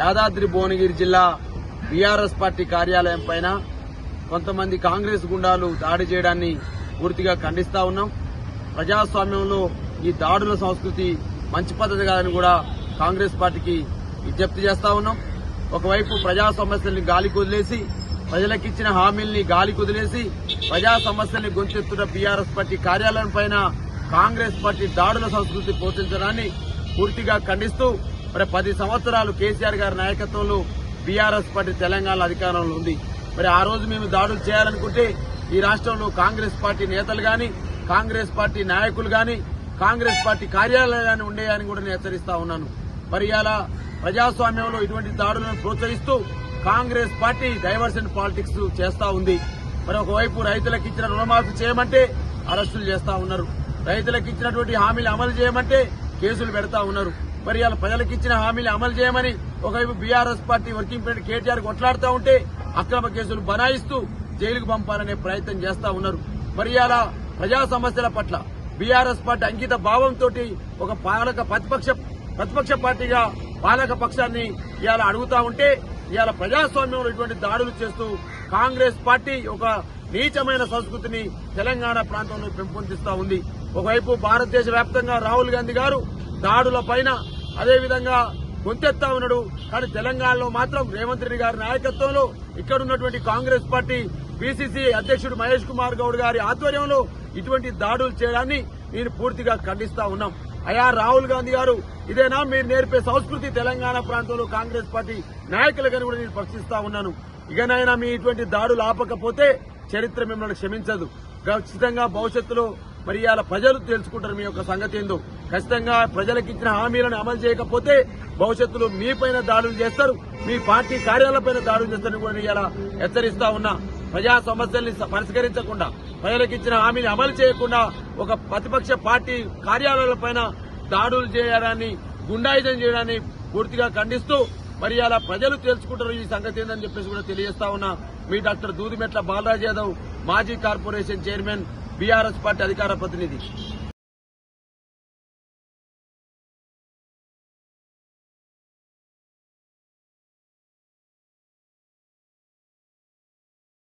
యాదాద్రి భువనగిరి జిల్లా BRS party కార్యాలయం పైన కొంతమంది కాంగ్రెస్ గుండాలు దాడి చేయడాన్ని పూర్తిగా ఖండిస్తా ఉన్నాం. ప్రజాస్వామ్యంలో ఈ దాడుల సంస్కృతి మంచి పద్ధతి కాదని కూడా కాంగ్రెస్ పార్టీకి విజ్ఞప్తి చేస్తా ఉన్నాం. ఒకవైపు ప్రజా సమస్యల్ని గాలి కుదిలేసి ప్రజలకిచ్చిన హామీల్ని గాలి కుదిలేసి ప్రజా సమస్యల్ని గొంతెత్తున్న బీఆర్ఎస్ పార్టీ కార్యాలయం పైన కాంగ్రెస్ పార్టీ దాడుల సంస్కృతి పోషించడాన్ని పూర్తిగా ఖండిస్తూ మరి పది సంవత్సరాలు కేసీఆర్ గారి నాయకత్వంలో బీఆర్ఎస్ పార్టీ తెలంగాణ అధికారంలో ఉంది. మరి ఆ రోజు మేము దాడులు చేయాలనుకుంటే ఈ రాష్ట్రంలో కాంగ్రెస్ పార్టీ నేతలు గాని కాంగ్రెస్ పార్టీ నాయకులు గాని కాంగ్రెస్ పార్టీ కార్యాలయాలు గాని ఉండేయని కూడా నేను హెచ్చరిస్తా ఉన్నాను. మరి ఇలా ప్రజాస్వామ్యంలో ఇటువంటి దాడులను ప్రోత్సహిస్తూ కాంగ్రెస్ పార్టీ డైవర్షన్ పాలిటిక్స్ చేస్తా ఉంది. మరి ఒకవైపు రైతులకు ఇచ్చిన రుణమాఫీ చేయమంటే అరెస్టులు చేస్తా ఉన్నారు. రైతులకు ఇచ్చినటువంటి హామీలు అమలు చేయమంటే కేసులు పెడతా ఉన్నారు. మరి ఇలా ప్రజలకు ఇచ్చిన హామీలు అమలు చేయమని ఒకవైపు BRS party working president KTR కొట్లాడుతూ ఉంటే అక్రమ కేసులు బనాయిస్తూ జైలుకు పంపాలనే ప్రయత్నం చేస్తా ఉన్నారు. మరి అలా ప్రజా సమస్యల పట్ల బీఆర్ఎస్ పార్టీ అంకిత భావంతో ఒక పాలక ప్రతిపక్ష ప్రతిపక్ష పార్టీగా పాలక పక్షాన్ని ఇవాళ అడుగుతా ఉంటే ఇవాళ ప్రజాస్వామ్యంలో ఇటువంటి దాడులు చేస్తూ కాంగ్రెస్ పార్టీ ఒక నీచమైన సంస్కృతిని తెలంగాణ ప్రాంతంలో పెంపొందిస్తా ఉంది. ఒకవైపు భారతదేశ వ్యాప్తంగా రాహుల్ గాంధీ గారు దాడుల పైన అదేవిధంగా గొంతెత్తా ఉన్నాడు. కానీ తెలంగాణలో మాత్రం రేవంత్ రెడ్డి గారి నాయకత్వంలో ఇక్కడ ఉన్నటువంటి కాంగ్రెస్ పార్టీ పిసిసి అధ్యక్షుడు మహేష్ కుమార్ గౌడ్ గారి ఆధ్వర్యంలో ఇటువంటి దాడులు చేయడాన్ని నేను పూర్తిగా ఖండిస్తా ఉన్నాం. అయా రాహుల్ గాంధీ గారు ఇదేనా? మీరు నేర్పే సంస్కృతి తెలంగాణ ప్రాంతంలో కాంగ్రెస్ పార్టీ నాయకులుగాని కూడా నేను ప్రశ్నిస్తా ఉన్నాను. ఇకనైనా మీ ఇటువంటి దాడులు ఆపకపోతే చరిత్ర మిమ్మల్ని క్షమించదు. ఖచ్చితంగా భవిష్యత్తులో మరి ఇలా ప్రజలు తెలుసుకుంటారు మీ యొక్క సంగతి ఏందో. ఖచ్చితంగా ప్రజలకు ఇచ్చిన హామీలను అమలు చేయకపోతే భవిష్యత్తులో మీ పైన దాడులు చేస్తారు మీ పార్టీ కార్యాలయపైన దాడులు చేస్తారని కూడా ఇలా హెచ్చరిస్తా ఉన్నా. ప్రజా సమస్యల్ని పరిష్కరించకుండా ప్రజలకు ఇచ్చిన హామీని అమలు చేయకుండా ఒక ప్రతిపక్ష పార్టీ కార్యాలయాలపైన దాడులు చేయడాన్ని గుండాయుధం చేయడాన్ని పూర్తిగా ఖండిస్తూ మరి అలా ప్రజలు తెలుసుకుంటారు ఈ సంగతి ఏందని చెప్పేసి కూడా తెలియజేస్తా ఉన్నా. మీ డాక్టర్ దూదిమెట్ల బాలరాజ్ యాదవ్ మాజీ కార్పొరేషన్ చైర్మన్ బీఆర్ఎస్ పార్టీ అధికార ప్రతినిధి.